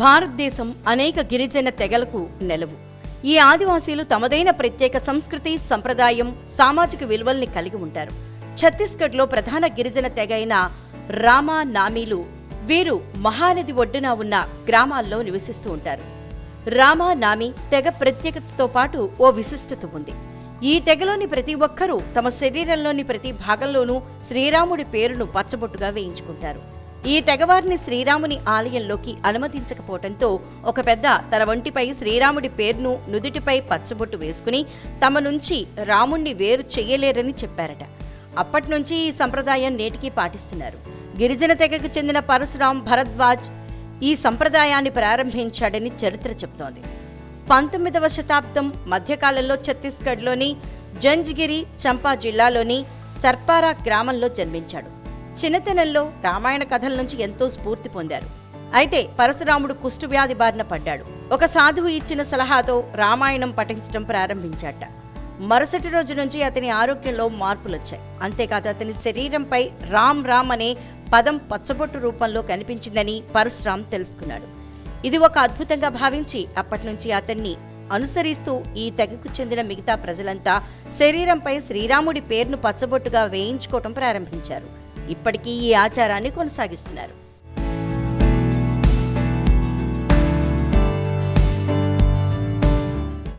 భారతదేశం అనేక గిరిజన తెగలకు నెలవు. ఈ ఆదివాసీలు తమదైన ప్రత్యేక సంస్కృతి సంప్రదాయం సామాజిక విలువల్ని కలిగి ఉంటారు. ఛత్తీస్గఢ్లో ప్రధాన గిరిజన తెగ అయిన రామా నామీలు వీరు మహానది ఒడ్డున ఉన్న గ్రామాల్లో నివసిస్తూ ఉంటారు. రామా నామి తెగ ప్రత్యేకతతో పాటు ఓ విశిష్టత ఉంది. ఈ తెగలోని ప్రతి ఒక్కరూ తమ శరీరంలోని ప్రతి భాగంలోనూ శ్రీరాముడి పేరును పచ్చబొట్టుగా వేయించుకుంటారు. ఈ తెగవారిని శ్రీరాముని ఆలయంలోకి అనుమతించకపోవడంతో ఒక పెద్ద తన వంటిపై శ్రీరాముడి పేరును నుదుటిపై పచ్చబొట్టు వేసుకుని తమ నుంచి రాముణ్ణి వేరు చేయలేరని చెప్పారట. అప్పటి నుంచి ఈ సంప్రదాయం నేటికీ పాటిస్తున్నారు. గిరిజన తెగకు చెందిన పరశురాం భరద్వాజ్ ఈ సంప్రదాయాన్ని ప్రారంభించాడని చరిత్ర చెబుతోంది. పంతొమ్మిదవ శతాబ్దం మధ్యకాలంలో ఛత్తీస్గఢ్లోని జంజ్గిరి చంపా జిల్లాలోని చర్పారా గ్రామంలో జన్మించాడు. చిన్నతనంలో రామాయణ కథల నుంచి ఎంతో స్ఫూర్తి పొందారు. అయితే పరశురాముడు కుష్టు వ్యాధి బారిన పడ్డాడు. ఒక సాధువు ఇచ్చిన సలహాతో రామాయణం పఠించడం ప్రారంభించాట. మరుసటి రోజు నుంచి అతని ఆరోగ్యంలో మార్పులొచ్చాయి. అంతేకాదు అతని శరీరంపై రామ్ రామ్ అనే పదం పచ్చబొట్టు రూపంలో కనిపించిందని పరశురాం తెలుసుకున్నాడు. ఇది ఒక అద్భుతంగా భావించి అప్పటి నుంచి అతన్ని అనుసరిస్తూ ఈ తెగకు చెందిన మిగతా ప్రజలంతా శరీరంపై శ్రీరాముడి పేరును పచ్చబొట్టుగా వేయించుకోవటం ప్రారంభించారు. ఇప్పటికీ ఈ ఆచారాన్ని కొనసాగిస్తున్నారు.